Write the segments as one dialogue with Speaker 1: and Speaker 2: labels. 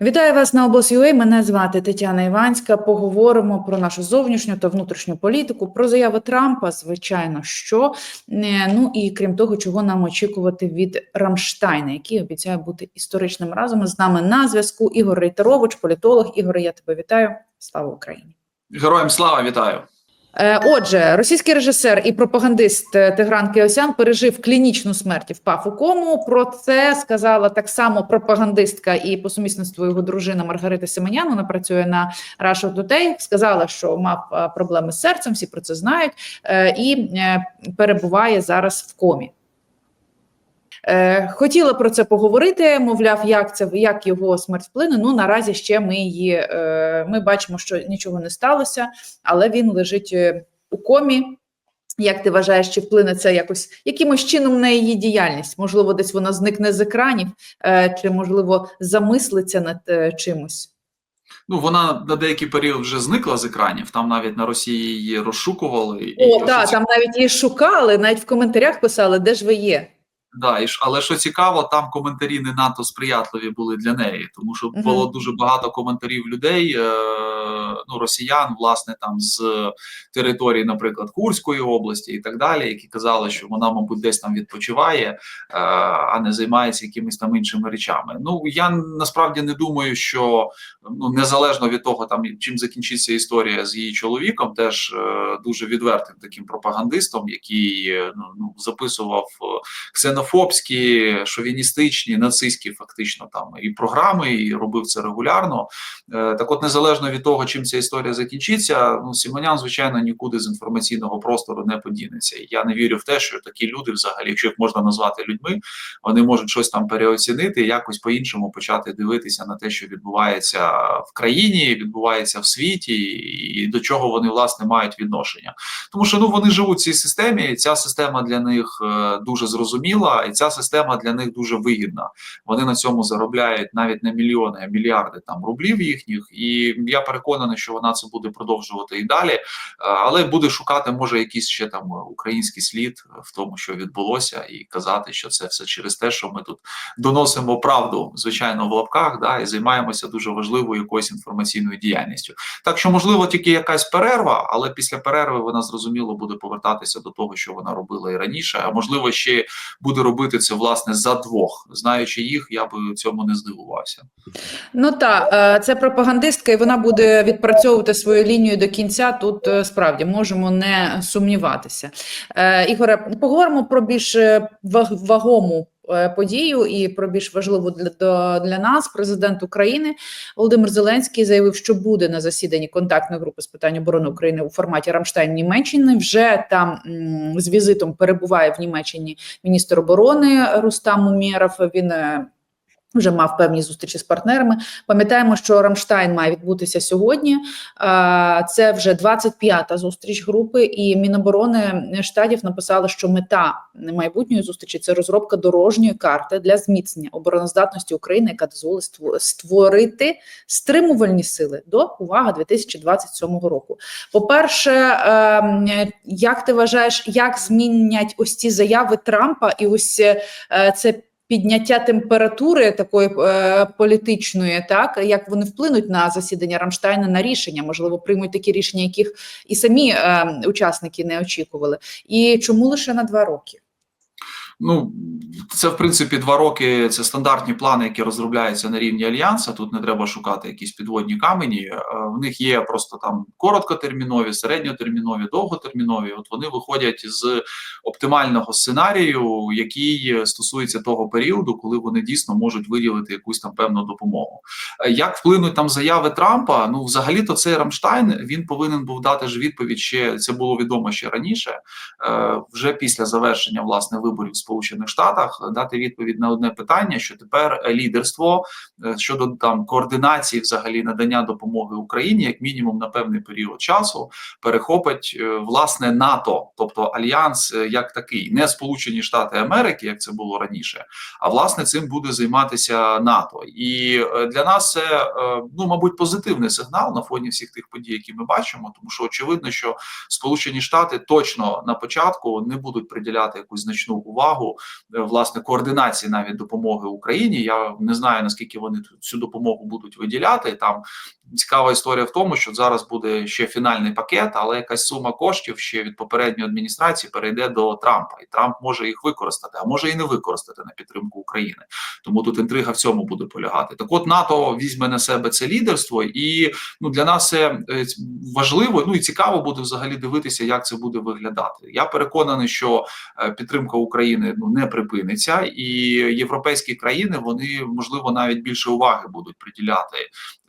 Speaker 1: Вітаю вас на обоз.ua. Мене звати Тетяна Іванська. Поговоримо про нашу зовнішню та внутрішню політику, про заяви Трампа, звичайно, що Е, ну і крім того, чого нам очікувати від Рамштайна, який обіцяє бути історичним разом. З нами на зв'язку Ігор Рейтерович, політолог. Ігоре, я тебе вітаю. Слава Україні!
Speaker 2: Героям слава вітаю.
Speaker 1: Е, Отже, російський режисер і пропагандист е, Тигран Кеосян пережив клінічну смерть впав у кому. Про це сказала так само пропагандистка і по сумісництву його дружина Маргарита Семенян. Вона працює на Russia Today. Сказала, що мав е, проблеми з серцем, всі про це знають, і перебуває зараз в комі. Е, Хотіла про це поговорити. Мовляв, як це як його смерть вплине. Ну наразі ще ми її е, ми бачимо, що нічого не сталося, але він лежить е, у комі. Як ти вважаєш, чи вплине це якось якимось чином на її діяльність? Можливо, десь вона зникне з екранів, е, чи можливо замислиться над е, чимось?
Speaker 2: Ну вона на деякий період вже зникла з екранів. Там навіть на Росії її розшукували. і
Speaker 1: О, так,
Speaker 2: ці-
Speaker 1: там навіть її шукали, навіть в коментарях писали, де ж ви є.
Speaker 2: Да, і але що цікаво, там коментарі не надто сприятливі були для неї, тому що було дуже багато коментарів людей, е, ну росіян, власне, там з території, наприклад, Курської області і так далі, які казали, що вона, мабуть, десь там відпочиває, е, а не займається якимись там іншими речами. Ну я насправді не думаю, що ну незалежно від того, там чим закінчиться історія з її чоловіком, теж е, дуже відвертим таким пропагандистом, який е, ну, ну записував е, ксенофобські, шовіністичні, нацистські фактично там і програми, і робив це регулярно. Е, Так, от, незалежно від того, чим ця історія закінчиться, ну Сімонян, звичайно, нікуди з інформаційного простору не подінеться. Я не вірю в те, що такі люди, взагалі, якщо їх можна назвати людьми, вони можуть щось там переоцінити якось по-іншому почати дивитися на те, що відбувається в країні, відбувається в світі, і до чого вони власне мають відношення. Тому що ну вони живуть в цій системі, і ця система для них е, дуже зрозуміла, і ця система для них дуже вигідна. Вони на цьому заробляють навіть не мільйони, а мільярди там рублів їхніх. І я переконаний, що вона це буде продовжувати і далі, Е, але буде шукати може якийсь ще там український слід в тому, що відбулося, і казати, що це все через те, що ми тут доносимо правду, звичайно, в лапках, да, і займаємося дуже важливою якоюсь інформаційною діяльністю. Так що, можливо, тільки якась перерва, але після перерви вона зрозуміло буде повертатися до того, що вона робила і раніше. А можливо, ще буде робити це власне за двох. Знаючи їх, я би цьому не здивувався.
Speaker 1: Ну так, е, це пропагандистка, і вона буде відпрацьовувати свою лінію до кінця. Тут е, справді можемо не сумніватися. Е, Ігоре, поговоримо про більш вагому. Е, Подію і про більш важливу для, для нас президент України Володимир Зеленський заявив, що буде на засіданні контактної групи з питань оборони України у форматі Рамштайн Німеччини. Вже там з візитом перебуває в Німеччині міністр оборони Рустам Умєров. Він е, вже мав певні зустрічі з партнерами. Пам'ятаємо, що Рамштайн має відбутися сьогодні. Це вже 25-та зустріч групи, і Міноборони штатів написали, що мета майбутньої зустрічі це розробка дорожньої карти для зміцнення обороноздатності України, яка дозволить створити стримувальні сили до увага 2027 року. По-перше, ем, як ти вважаєш, як змінять ось ці заяви Трампа і ось е, це підняття температури такої е, політичної, так як вони вплинуть на засідання Рамштайна на рішення, можливо, приймуть такі рішення, яких і самі е, учасники не очікували. І чому лише на два роки?
Speaker 2: Ну це в принципі два роки. Це стандартні плани, які розробляються на рівні альянсу. Тут не треба шукати якісь підводні камені. Е, В них є просто там короткотермінові, середньотермінові, довготермінові. От вони виходять з оптимального сценарію, який стосується того періоду, коли вони дійсно можуть виділити якусь там певну допомогу. Як вплинуть там заяви Трампа? Ну, взагалі, то цей Рамштайн він повинен був дати ж відповідь ще це було відомо ще раніше, е, вже після завершення власне виборів в Сполучених Штатах, дати відповідь на одне питання: що тепер лідерство е, щодо там координації взагалі надання допомоги Україні, як мінімум на певний період часу, перехопить е, власне НАТО, тобто альянс як такий, не Сполучені Штати Америки, як це було раніше, а власне цим буде займатися НАТО. І для нас це е, ну мабуть позитивний сигнал на фоні всіх тих подій, які ми бачимо, тому що очевидно, що Сполучені Штати точно на початку не будуть приділяти якусь значну увагу е, власне координації навіть допомоги Україні. Я не знаю наскільки вони цю допомогу будуть виділяти. Там цікава історія в тому, що зараз буде ще фінальний пакет, але якась сума коштів ще від попередньої адміністрації перейде до Трампа, і Трамп може їх використати, а може і не використати на підтримку України. Тому тут інтрига в цьому буде полягати. Так, от НАТО візьме на себе це лідерство, і ну для нас це е, важливо. Ну і цікаво буде взагалі дивитися, як це буде виглядати. Я переконаний, що е, підтримка України ну не припиниться, і європейські країни вони можливо навіть більше уваги будуть приділяти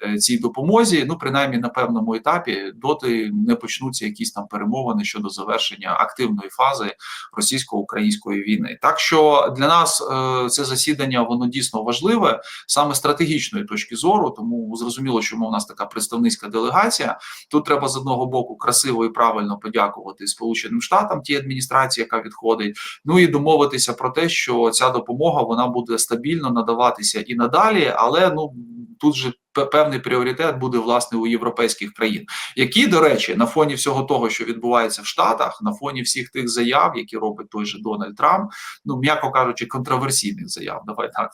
Speaker 2: е, цій допомозі. Ну принаймні на певному етапі, доти не почнуться якісь там перемовини щодо завершення активної фази російсько-української війни. Так що для нас е, це засідання воно дійсно важливе саме стратегічної точки зору. Тому зрозуміло, що у нас така представницька делегація. Тут треба з одного боку красиво і правильно подякувати Сполученим Штатам тій адміністрації, яка відходить. Ну і домовитися про те, що ця допомога вона буде стабільно надаватися і надалі, але ну тут же певний пріоритет буде власне у європейських країн, які, до речі, на фоні всього того, що відбувається в Штатах, на фоні всіх тих заяв, які робить той же Дональд Трамп, ну м'яко кажучи, контроверсійних заяв, давай так,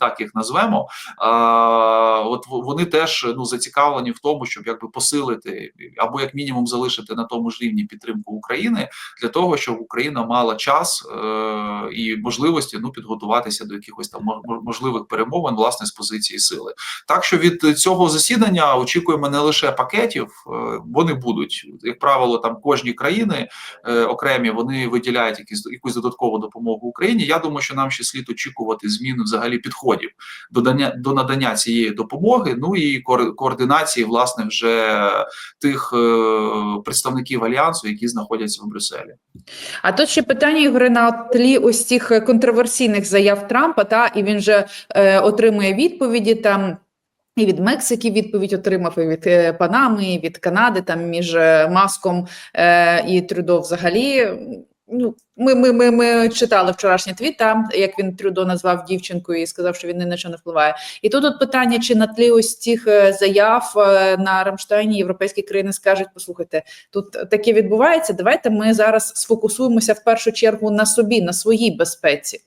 Speaker 2: так їх назвемо. А, от вони теж ну зацікавлені в тому, щоб якби посилити або як мінімум залишити на тому ж рівні підтримку України для того, щоб Україна мала час е, і можливості ну підготуватися до якихось там мо- мо- можливих перемовин власне з позиції сили. Так що від цього засідання очікуємо не лише пакетів, е, вони будуть як правило, там кожні країни е, окремі вони виділяють якісь якусь додаткову допомогу Україні. Я думаю, що нам ще слід очікувати зміни взагалі підходів до дання до надання цієї допомоги. Ну і координації власне вже тих е, представників альянсу, які знаходяться в Брюсселі.
Speaker 1: А тут ще питання Ігоре, на тлі ось цих контроверсійних заяв Трампа, та і він же е, отримує відповіді там. І від Мексики відповідь отримав, і від е, Панами, і від Канади, там між е, Маском е, і Трюдо взагалі. Ну, ми, ми, ми, ми читали вчорашній твіт, там, як він Трюдо назвав дівчинкою і сказав, що він ні на що не впливає. І тут от питання, чи на тлі ось цих заяв на Рамштайні європейські країни скажуть: послухайте, тут таке відбувається. Давайте ми зараз сфокусуємося в першу чергу на собі, на своїй безпеці.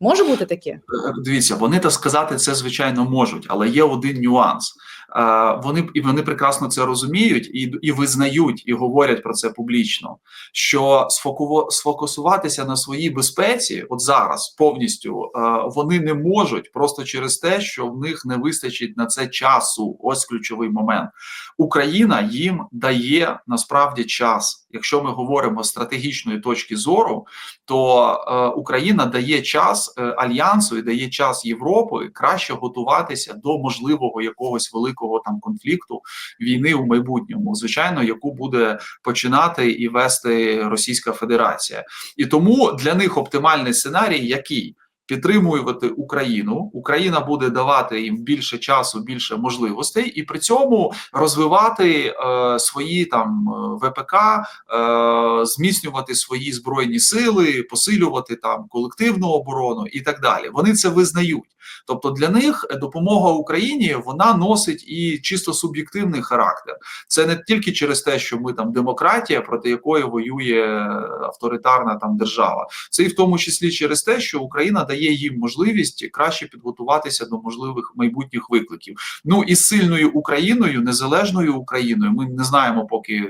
Speaker 1: Може бути таке?
Speaker 2: Дивіться, вони так сказати це звичайно можуть, але є один нюанс. Е, Вони і вони прекрасно це розуміють і, і визнають, і говорять про це публічно. Що сфокусуватися на своїй безпеці, от зараз повністю е, вони не можуть просто через те, що в них не вистачить на це часу. Ось ключовий момент. Україна їм дає насправді час. Якщо ми говоримо з стратегічної точки зору, то е, Україна дає час е, альянсу і дає час Європи краще готуватися до можливого якогось великого там конфлікту війни у майбутньому, звичайно, яку буде починати і вести Російська Федерація, і тому для них оптимальний сценарій який? Підтримувати Україну, Україна буде давати їм більше часу, більше можливостей, і при цьому розвивати е, свої там е, ВПК, е, зміцнювати свої збройні сили, посилювати там колективну оборону і так далі. Вони це визнають. Тобто для них допомога Україні вона носить і чисто суб'єктивний характер. Це не тільки через те, що ми там демократія, проти якої воює авторитарна там держава. Це і в тому числі через те, що Україна дає їм можливість краще підготуватися до можливих майбутніх викликів. Ну і сильною Україною, незалежною Україною, ми не знаємо поки.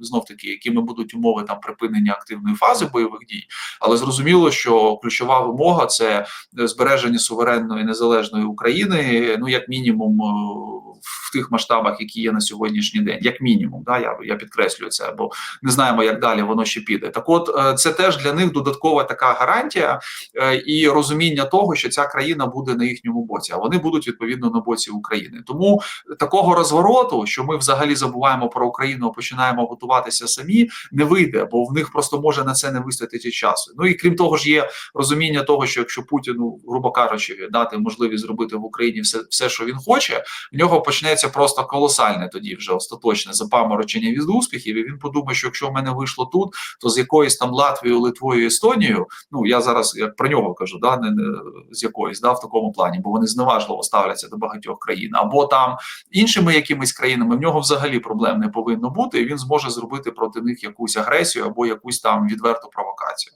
Speaker 2: Знов таки, якими будуть умови там припинення активної фази бойових дій, але зрозуміло, що ключова вимога це збереження суверенної незалежної України, ну як мінімум е, тих масштабах, які є на сьогоднішній день, як мінімум, да я я підкреслюю це, бо не знаємо, як далі воно ще піде. Так, от е, це теж для них додаткова така гарантія е, і розуміння того, що ця країна буде на їхньому боці, а вони будуть відповідно на боці України. Тому такого розвороту, що ми взагалі забуваємо про Україну, починаємо готуватися самі, не вийде, бо в них просто може на це не вистачити часу. Ну і крім того ж, є розуміння того, що якщо Путіну, грубо кажучи, дати можливість зробити в Україні все, все, що він хоче, в нього почнеться просто колосальне тоді вже остаточне запаморочення від успіхів. І він подумає, що якщо в мене вийшло тут, то з якоюсь там Латвією, Литвою, Естонією, ну я зараз як про нього кажу, да не, не з якоїсь да в такому плані, бо вони зневажливо ставляться до багатьох країн, або там іншими якимись країнами в нього взагалі проблем не повинно бути, і він зможе зробити проти них якусь агресію або якусь там відверту провокацію.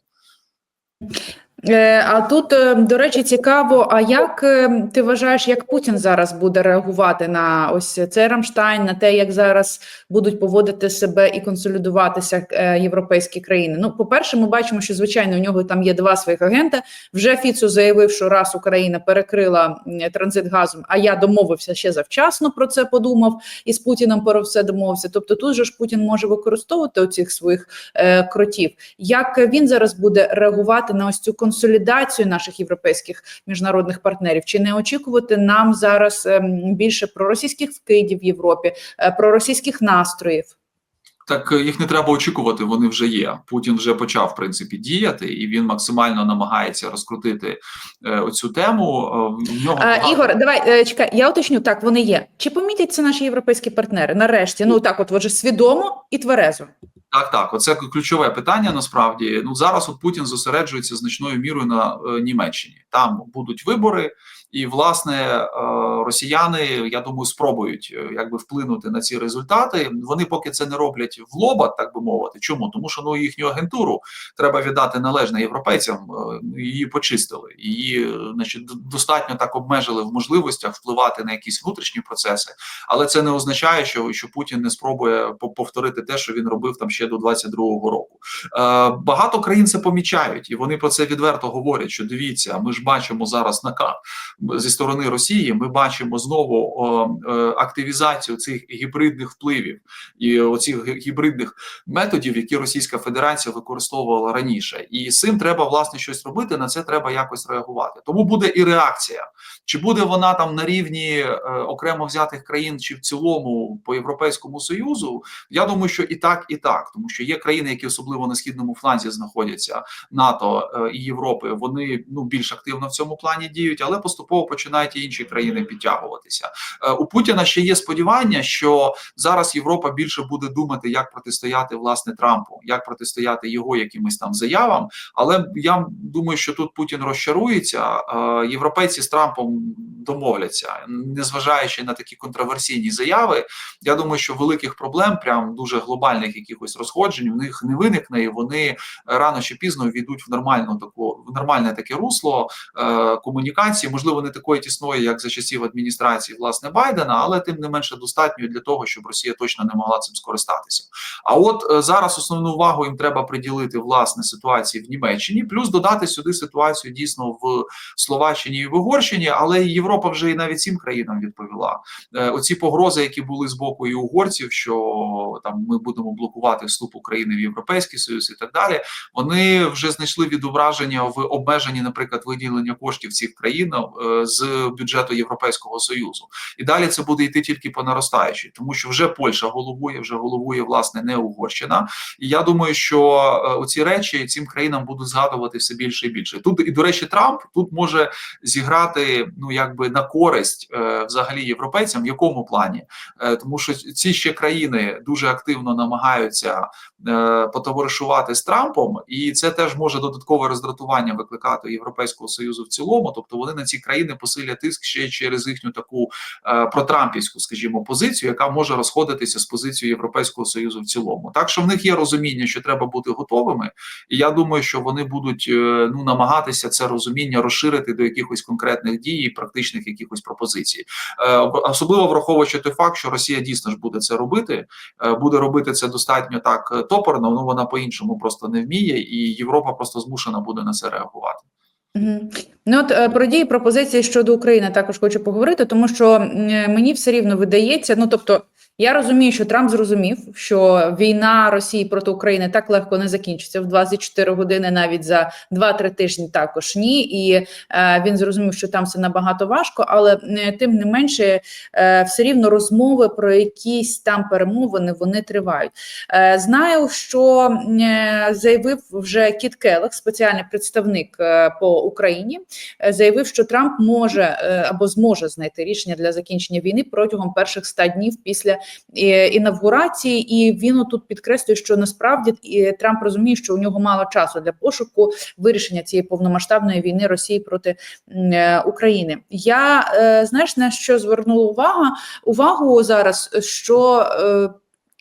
Speaker 1: Е, А тут, е, до речі, цікаво. А як е, ти вважаєш, як Путін зараз буде реагувати на ось цей Рамштайн, на те, як зараз будуть поводити себе і консолідуватися європейські країни? Ну, по-перше, ми бачимо, що звичайно у нього там є два своїх агента. Вже Фіцо заявив, що раз Україна перекрила транзит газом, а я домовився ще завчасно про це подумав і з Путіним про все домовився. Тобто, тут же ж Путін може використовувати оцих своїх е, кротів. Як він зараз буде реагувати на ось цю консолідацію наших європейських міжнародних партнерів? Чи не очікувати нам зараз ем, більше проросійських вкидів в Європі, е, проросійських настроїв?
Speaker 2: Так е, їх не треба очікувати, вони вже є. Путін вже почав в принципі діяти, і він максимально намагається розкрутити е, оцю тему. Е, в нього
Speaker 1: А,
Speaker 2: багато-
Speaker 1: Ігор, давай е, чекай. Я уточню. Так, вони є. Чи помітять це наші європейські партнери? Нарешті, ну так, от вже свідомо і тверезо.
Speaker 2: Так, так, оце ключове питання. Насправді, ну зараз от Путін зосереджується значною мірою на е, Німеччині. Там будуть вибори, і власне е, росіяни, я думаю, спробують е, якби вплинути на ці результати. Вони поки це не роблять в лоба, так би мовити. Чому? Тому що ну їхню агентуру треба віддати належне європейцям. е, Її почистили, її, значить, достатньо так обмежили в можливостях впливати на якісь внутрішні процеси, але це не означає, що, що Путін не спробує по- повторити те, що він робив там ще до 22-го року. Е, багато країн це помічають, і вони про це відверто говорять. Що дивіться, ми ж бачимо зараз накат зі сторони Росії. Ми бачимо знову е, активізацію цих гібридних впливів і оцих гібридних методів, які Російська Федерація використовувала раніше, і з цим треба власне щось робити. На це треба якось реагувати. Тому буде і реакція. Чи буде вона там на рівні е, окремо взятих країн, чи в цілому по європейському союзу? Я думаю, що і так, і так, тому що є країни, які особливо на східному фланзі знаходяться НАТО е, і Європи. Вони ну більш активно в цьому плані діють, але поступово починають і інші країни підтягуватися. Е, У Путіна ще є сподівання, що зараз Європа більше буде думати, як протистояти власне Трампу, як протистояти його якимось там заявам. Але я думаю, що тут Путін розчарується. Е, Європейці з Трампом домовляться, незважаючи на такі контроверсійні заяви. Я думаю, що великих проблем, прям дуже глобальних якихось розходжень, в них не виникне, і вони рано чи пізно війдуть в нормальну таку в нормальне таке русло е, комунікації, можливо, не такої тісної, як за часів адміністрації власне Байдена, але тим не менше достатньо для того, щоб Росія точно не могла цим скористатися. А от е, зараз основну увагу їм треба приділити власне ситуації в Німеччині, плюс додати сюди ситуацію дійсно в Словаччині і в Угорщині, але Європа вже і навіть цим країнам відповіла. Е, Оці погрози, які були з боку і угорців, що там ми будемо блокувати вступ України в Європейський Союз і так далі. Вони вже знайшли відображення в обмеженні, наприклад, виділення коштів цих країн е, з бюджету Європейського союзу. І далі це буде йти тільки по наростаючій, тому що вже Польща головує, вже головує власне не Угорщина. І я думаю, що е, оці речі цим країнам будуть згадувати все більше і більше. Тут і до речі, Трамп тут може зіграти ну якби на користь е, взагалі європейцям. В якому плані? Е, тому що ці ще країни дуже активно намагаються потоваришувати з Трампом, і це теж може додаткове роздратування викликати Європейського союзу в цілому. Тобто вони на ці країни посилять тиск ще через їхню таку е, протрампівську, скажімо, позицію, яка може розходитися з позицією Європейського союзу в цілому. Так що в них є розуміння, що треба бути готовими, і я думаю, що вони будуть е, ну намагатися це розуміння розширити до якихось конкретних дій і практичних якихось пропозицій. Е, особливо враховуючи той факт, що Росія дійсно ж буде це робити, буде робити це достатньо так топорно. Ну вона по-іншому просто не вміє, і Європа просто змушена буде на це реагувати.
Speaker 1: Ну от е, про дії пропозиції щодо України також хочу поговорити, тому що е, мені все рівно видається. Ну тобто, я розумію, що Трамп зрозумів, що війна Росії проти України так легко не закінчиться в 24 години, навіть за 2-3 тижні. Також ні, і е, він зрозумів, що там все набагато важко, але е, тим не менше, е, все рівно розмови про якісь там перемовини вони тривають. Е, знаю, що е, заявив вже Кіт Келлах, спеціальний представник е, по Україні, е, заявив, що Трамп може е, або зможе знайти рішення для закінчення війни протягом перших 100 днів після інавгурації. І він тут підкреслює, що насправді Трамп розуміє, що у нього мало часу для пошуку вирішення цієї повномасштабної війни Росії проти е, України. Я е, знаєш на що звернула увагу увагу зараз, що. е,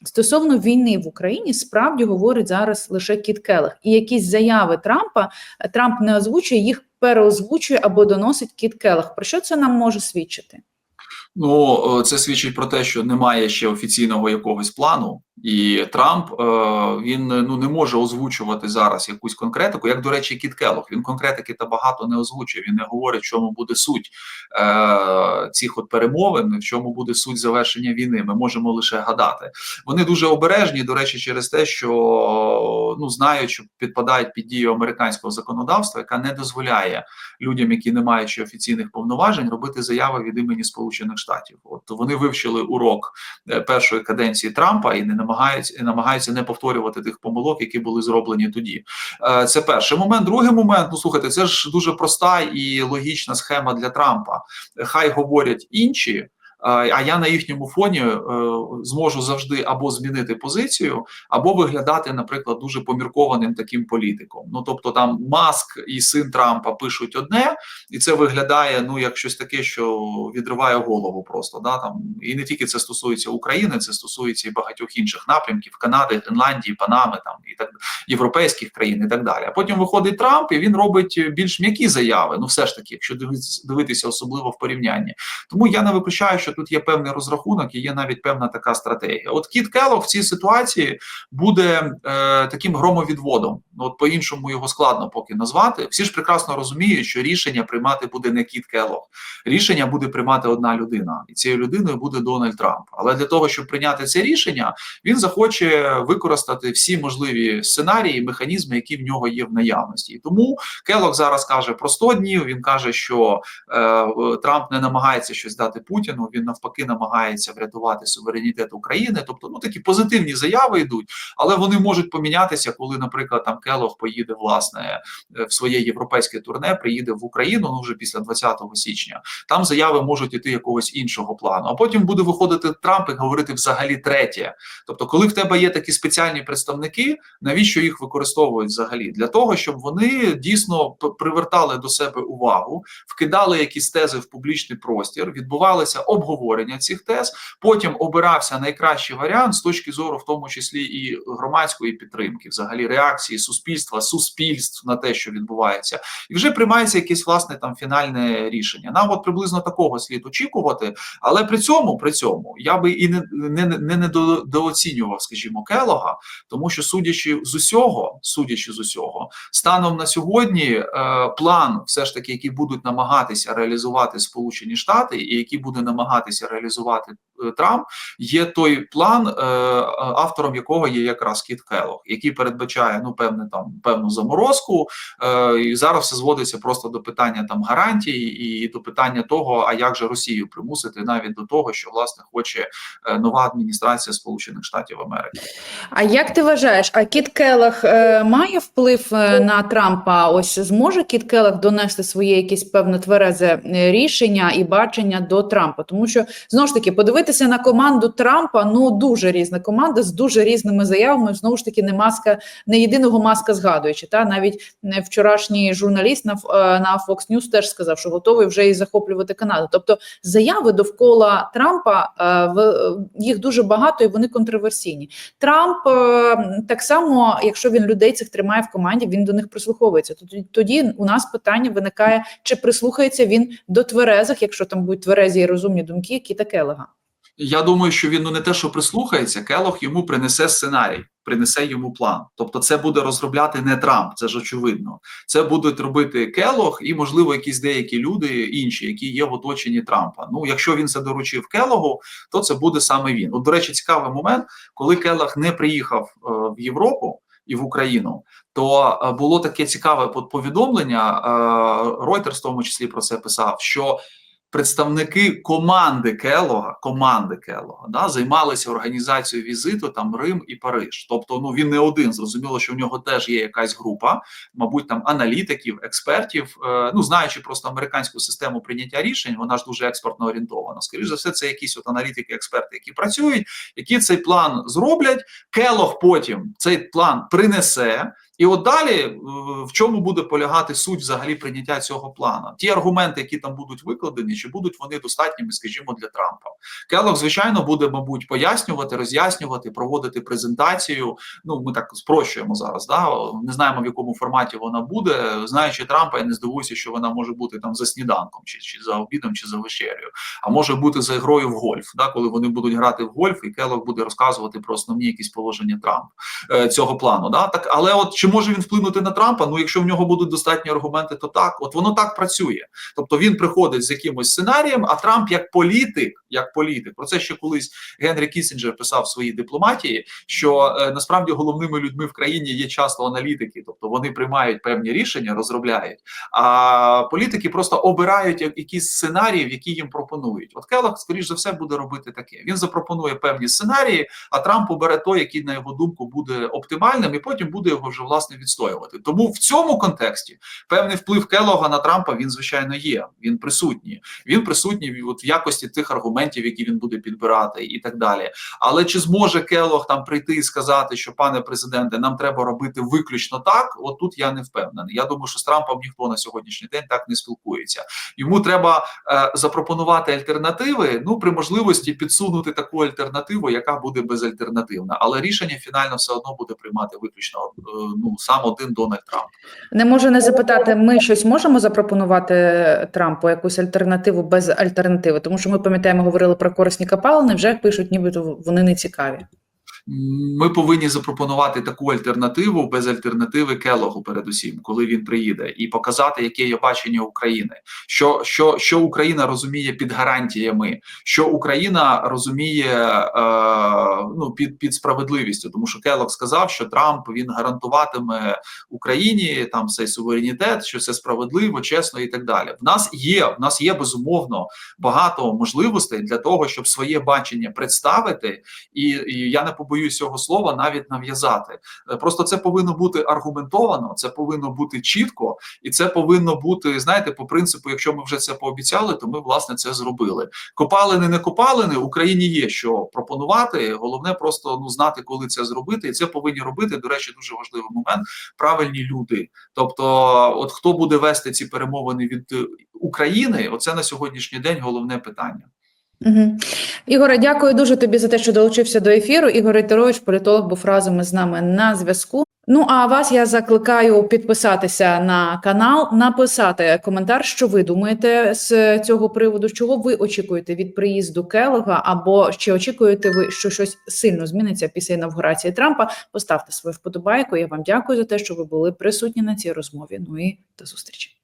Speaker 1: Стосовно війни в Україні справді говорить зараз лише Кіт Келех. І якісь заяви Трампа Трамп не озвучує, їх переозвучує або доносить Кіт Келех. Про що це нам може свідчити?
Speaker 2: Ну, е, це свідчить про те, що немає ще офіційного якогось плану, і Трамп е, він ну не може озвучувати зараз якусь конкретику. Як до речі, Кіт Келлог, він конкретики та багато не озвучує. Він не говорить, в чому буде суть е, цих от перемовин, в чому буде суть завершення війни. Ми можемо лише гадати. Вони дуже обережні. До речі, через те, що ну знають, що підпадають під дію американського законодавства, яка не дозволяє людям, які не мають офіційних повноважень, робити заяви від імені Сполучених Штатів. От вони вивчили урок е, першої каденції Трампа і не намагаються намагаються не повторювати тих помилок, які були зроблені тоді. Е, Це перший момент. Другий момент. Ну слухайте, це ж дуже проста і логічна схема для Трампа. Хай говорять інші. А я на їхньому фоні е, зможу завжди або змінити позицію, або виглядати, наприклад, дуже поміркованим таким політиком. Ну тобто, там Маск і син Трампа пишуть одне, і це виглядає ну як щось таке, що відриває голову просто. Да там і не тільки це стосується України, це стосується і багатьох інших напрямків Канади, Фінляндії, Панами, там і так європейських країн, і так далі. А потім виходить Трамп, і він робить більш м'які заяви. Ну, все ж таки, якщо дивитися особливо в порівнянні. Тому я не виключаю, що тут є певний розрахунок і є навіть певна така стратегія. От Кіт Келлог в цій ситуації буде е, таким громовідводом. Ну, от по-іншому його складно поки назвати. Всі ж прекрасно розуміють, що рішення приймати буде не Кіт Келлог. Рішення буде приймати одна людина, і цією людиною буде Дональд Трамп. Але для того, щоб прийняти це рішення, він захоче використати всі можливі сценарії, механізми, які в нього є в наявності. І тому Келлог зараз каже про 100 днів. Він каже, що е, Трамп не намагається щось дати Путіну. Він навпаки намагається врятувати суверенітет України. Тобто, ну такі позитивні заяви йдуть, але вони можуть помінятися, коли, наприклад, там Келог поїде власне в своє європейське турне, приїде в Україну ну вже після 20 січня. Там заяви можуть іти якогось іншого плану. А потім буде виходити Трамп і говорити взагалі третє. Тобто, коли в тебе є такі спеціальні представники, навіщо їх використовують взагалі? Для того, щоб вони дійсно привертали до себе увагу, вкидали якісь тези в публічний простір, відбувалися обговорення цих тез. Потім обирався найкращий варіант з точки зору, в тому числі і громадської підтримки, взагалі реакції суспільства, суспільств на те, що відбувається, і вже приймається якесь власне там фінальне рішення. Нам от приблизно такого слід очікувати, але при цьому при цьому я би і не не, не недооцінював, скажімо, Келога, тому що судячи з усього, судячи з усього, станом на сьогодні е, план, все ж таки, який будуть намагатися реалізувати Сполучені Штати, і які буде намагатися реалізувати е, Трамп, є той план, е, автором якого є якраз Кіт Келог, який передбачає ну певне там певну заморозку, е, і зараз все зводиться просто до питання там гарантій і до питання того, а як же Росію примусити навіть до того, що власне хоче е, нова адміністрація Сполучених Штатів Америки.
Speaker 1: А як ти вважаєш, а Кіт Келах е, має вплив на Трампа? Ось зможе Кіт Келах донести своє якесь певне тверезе рішення і бачення до Трампа? Тому що знову ж таки подивитися на команду Трампа ну дуже різна команда з дуже різними заявами. Знову ж таки, не маска, не єдиного маска згадуючи. Та навіть вчорашній журналіст на на Fox News теж сказав, що готовий вже і захоплювати Канаду. Тобто заяви довкола Трампа в їх дуже багато і вони контроверсійні. Трамп так само, якщо він людей цих тримає в команді, він до них прислуховується. Тоді у нас питання виникає: чи прислухається він до тверезих, якщо там будуть тверезі і розумні думки, Кіта Келега?
Speaker 2: Я думаю, що він ну не те, що прислухається, Келох йому принесе сценарій, принесе йому план. Тобто, це буде розробляти не Трамп, це ж очевидно. Це будуть робити Келох і, можливо, якісь деякі люди інші, які є в оточенні Трампа. Ну, якщо він це доручив Келогу, то це буде саме він. От, до речі, цікавий момент, коли Келох не приїхав е, в Європу. І в Україну то е, було таке цікаве повідомлення. Е, Reuters в тому числі про це писав, що представники команди Келога, команди Келога, да, займалися організацією візиту там Рим і Париж. Тобто, ну він не один. Зрозуміло, що в нього теж є якась група, мабуть, там аналітиків, експертів. Е, ну знаючи просто американську систему прийняття рішень, вона ж дуже експортно орієнтована. Скоріше за все, це якісь от аналітики, експерти, які працюють, які цей план зроблять. Келог потім цей план принесе. І от далі е, в чому буде полягати суть взагалі прийняття цього плану? Ті аргументи, які там будуть викладені, чи будуть вони достатніми, скажімо, для Трампа? Келлог, звичайно, буде, мабуть, пояснювати, роз'яснювати, проводити презентацію. Ну, ми так спрощуємо зараз. Да? Не знаємо в якому форматі вона буде. Знаючи Трампа, я не здивуюся, що вона може бути там за сніданком, чи, чи за обідом, чи за вечерею, а може бути за грою в гольф, да? коли вони будуть грати в гольф, і Келлог буде розказувати про основні якісь положення Трампа е, цього плану. Да? Так, але от чи може він вплинути на Трампа? Ну, якщо в нього будуть достатні аргументи, то так. От воно так працює. Тобто він приходить з якимось сценарієм, а Трамп як політик, як політик, про це ще колись Генрі Кісінджер писав в своїй дипломатії, що е, насправді головними людьми в країні є часто аналітики, тобто вони приймають певні рішення, розробляють. А політики просто обирають якісь сценарії, які їм пропонують. От Келлог, скоріш за все, буде робити таке. Він запропонує певні сценарії, а Трамп обере той, який на його думку буде оптимальним, і потім буде його вже власне відстоювати. Тому в цьому контексті певний вплив Келлога на Трампа він звичайно є. Він присутній. Він присутній от в якості тих аргументів, які він буде підбирати, і так далі. Але чи зможе Келлог там прийти і сказати, що пане президенте, нам треба робити виключно так? От тут я не впевнений. Я думаю, що з Трампом ніхто на сьогоднішній день так не спілкується. Йому треба е, запропонувати альтернативи. Ну при можливості підсунути таку альтернативу, яка буде безальтернативна. Але рішення фінально все одно буде приймати виключно е, ну сам один Дональд Трамп.
Speaker 1: Не можу не запитати, ми щось можемо запропонувати Трампу, якусь альтернативу без альтернативи, тому що ми пам'ятаємо, говорили про корисні капалини, вже пишуть, нібито вони не цікаві.
Speaker 2: Ми повинні запропонувати таку альтернативу без альтернативи Келогу, передусім, коли він приїде, і показати, яке є бачення України, що, що, що Україна розуміє під гарантіями, що Україна розуміє е, ну, під, під справедливістю. Тому що Келог сказав, що Трамп він гарантуватиме Україні там цей суверенітет, що це справедливо, чесно і так далі. В нас є в нас є безумовно багато можливостей для того, щоб своє бачення представити, і, і я не побоюсь цього слова навіть нав'язати. Е, Просто це повинно бути аргументовано, це повинно бути чітко, і це повинно бути, знаєте, по принципу, якщо ми вже це пообіцяли, то ми власне це зробили. Копалини, не копалини, Україні є що пропонувати. Головне просто ну знати, коли це зробити, і це повинні робити. До речі, дуже важливий момент. Правильні люди. Тобто, от хто буде вести ці перемовини від е, України, оце на сьогоднішній день головне питання.
Speaker 1: Угу. Ігоре, дякую дуже тобі за те, що долучився до ефіру. Ігор Ітерович, політолог, був разом із нами на зв'язку. Ну а вас я закликаю підписатися на канал, написати коментар, що ви думаєте з цього приводу, чого ви очікуєте від приїзду Келога, або чи очікуєте ви, що щось сильно зміниться після інавгурації Трампа. Поставте свою вподобайку. Я вам дякую за те, що ви були присутні на цій розмові. Ну і до зустрічі.